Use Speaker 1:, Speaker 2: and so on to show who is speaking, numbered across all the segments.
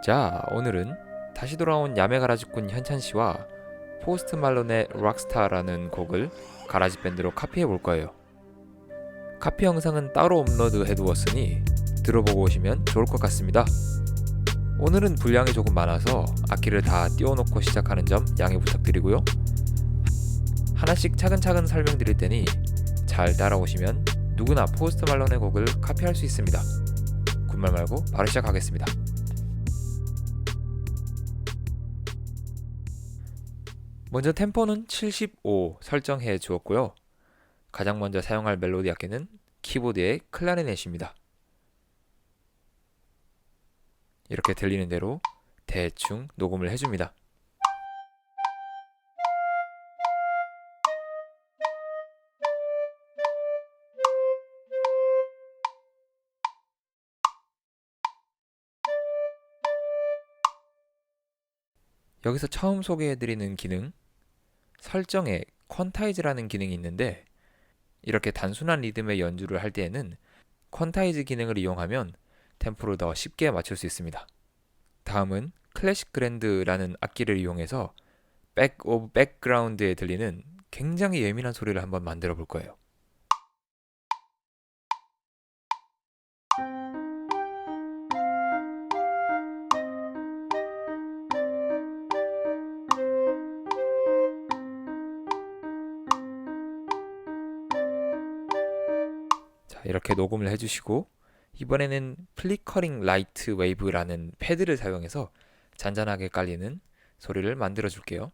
Speaker 1: 자, 오늘은 다시 돌아온 야매 가라지꾼 현찬 씨와 포스트 말론의 락스타라는 곡을 가라지 밴드로 카피해 볼 거예요. 카피 영상은 따로 업로드 해두었으니 들어보고 오시면 좋을 것 같습니다. 오늘은 분량이 조금 많아서 악기를 다 띄워놓고 시작하는 점 양해 부탁드리고요. 하나씩 차근차근 설명드릴 테니 잘 따라오시면 누구나 포스트 말론의 곡을 카피할 수 있습니다. 군말 말고 바로 시작하겠습니다. 먼저 템포는 75 설정해 주었고요. 가장 먼저 사용할 멜로디 악기는 키보드의 클라리넷입니다. 이렇게 들리는 대로 대충 녹음을 해줍니다. 여기서 처음 소개해드리는 기능, 설정에 퀀타이즈라는 기능이 있는데 이렇게 단순한 리듬의 연주를 할 때에는 퀀타이즈 기능을 이용하면 템포를 더 쉽게 맞출 수 있습니다. 다음은 클래식 그랜드라는 악기를 이용해서 백 오브 백그라운드에 들리는 굉장히 예민한 소리를 한번 만들어 볼 거예요. 이렇게 녹음을 해주시고 이번에는 플리커링 라이트 웨이브라는 패드를 사용해서 잔잔하게 깔리는 소리를 만들어 줄게요.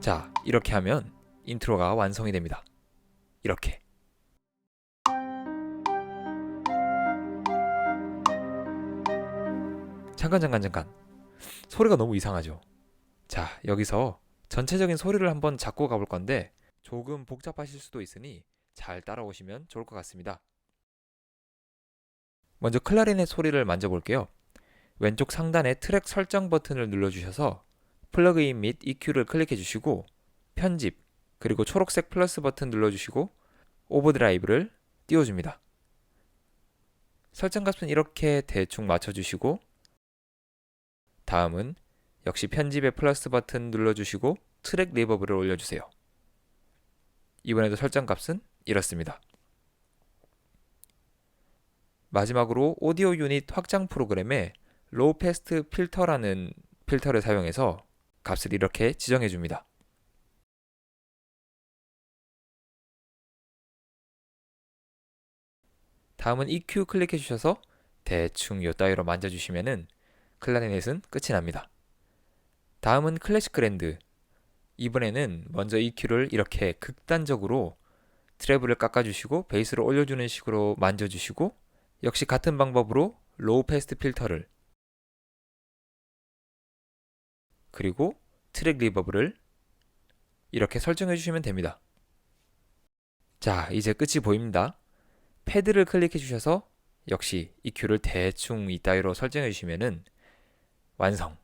Speaker 1: 자, 이렇게 하면 인트로가 완성이 됩니다. 이렇게. 잠깐 잠깐 잠깐. 소리가 너무 이상하죠. 자 여기서 전체적인 소리를 한번 잡고 가볼 건데 조금 복잡하실 수도 있으니 잘 따라오시면 좋을 것 같습니다. 먼저 클라리넷 소리를 만져볼게요. 왼쪽 상단에 트랙 설정 버튼을 눌러주셔서 플러그인 및 EQ를 클릭해 주시고 편집 그리고 초록색 플러스 버튼 눌러주시고 오버드라이브를 띄워줍니다. 설정 값은 이렇게 대충 맞춰주시고 다음은 역시 편집의 플러스 버튼 눌러주시고 트랙 리버브를 올려주세요. 이번에도 설정 값은 이렇습니다. 마지막으로 오디오 유닛 확장 프로그램에 로우 패스트 필터라는 필터를 사용해서 값을 이렇게 지정해 줍니다. 다음은 EQ 클릭해 주셔서 대충 요 따위로 만져주시면은 클라리넷은 끝이 납니다. 다음은 클래식 그랜드. 이번에는 먼저 EQ를 이렇게 극단적으로 트래블을 깎아주시고 베이스를 올려주는 식으로 만져주시고 역시 같은 방법으로 로우 패스트 필터를 그리고 트랙 리버브를 이렇게 설정해 주시면 됩니다. 자, 이제 끝이 보입니다. 패드를 클릭해 주셔서 역시 EQ를 대충 이따위로 설정해 주시면은 완성.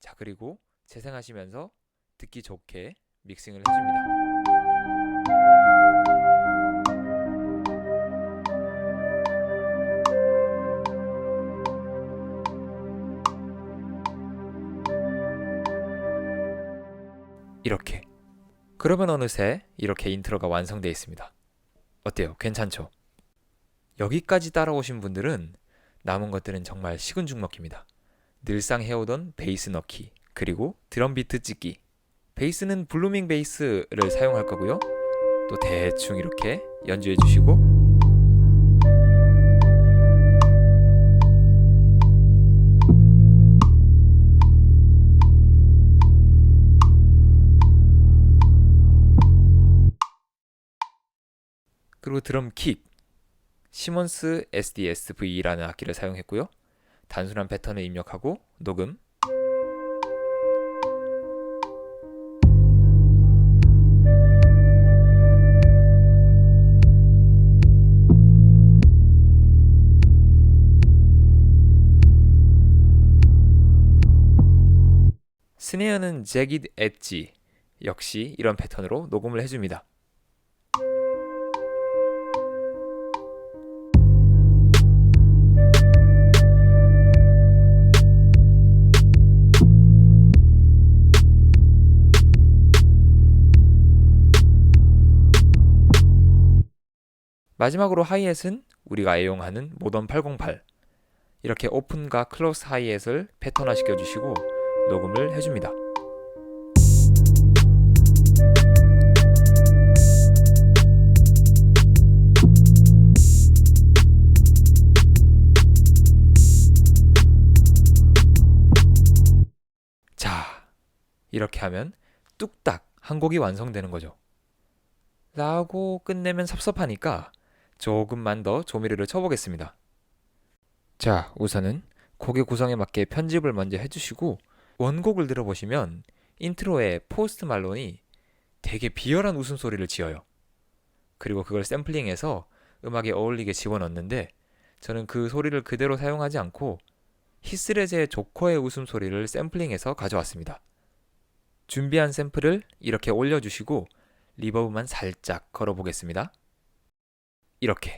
Speaker 1: 자, 그리고 재생하시면서 듣기 좋게 믹싱을 해줍니다. 이렇게. 그러면 어느새 이렇게 인트로가 완성되어 있습니다. 어때요? 괜찮죠? 여기까지 따라오신 분들은 남은 것들은 정말 식은 죽 먹힙니다. 늘상 해오던 베이스 넣기, 그리고 드럼 비트 찍기. 베이스는 블루밍 베이스를 사용할 거고요. 또 대충 이렇게 연주해 주시고 그리고 드럼 킥 시몬스 SDSV라는 악기를 사용했고요. 단순한 패턴을 입력하고 녹음 스네어는 제깃 엣지 역시 이런 패턴으로 녹음을 해줍니다. 마지막으로 하이햇은 우리가 애용하는 모던 808 이렇게 오픈과 클로스 하이햇을 패턴화 시켜주시고 녹음을 해줍니다. 자, 이렇게 하면 뚝딱 한 곡이 완성되는 거죠. 라고 끝내면 섭섭하니까 조금만 더 조미료를 쳐보겠습니다. 자, 우선은 곡의 구성에 맞게 편집을 먼저 해주시고 원곡을 들어보시면 인트로에 포스트 말론이 되게 비열한 웃음소리를 지어요. 그리고 그걸 샘플링해서 음악에 어울리게 집어넣는데 저는 그 소리를 그대로 사용하지 않고 히스레즈의 조커의 웃음소리를 샘플링해서 가져왔습니다. 준비한 샘플을 이렇게 올려주시고 리버브만 살짝 걸어보겠습니다. 이렇게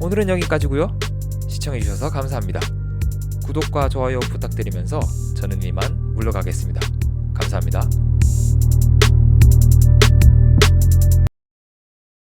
Speaker 1: 오늘은 여기까지고요. 시청해주셔서 감사합니다. 구독과 좋아요 부탁드리면서 저는 이만 물러가겠습니다. 감사합니다.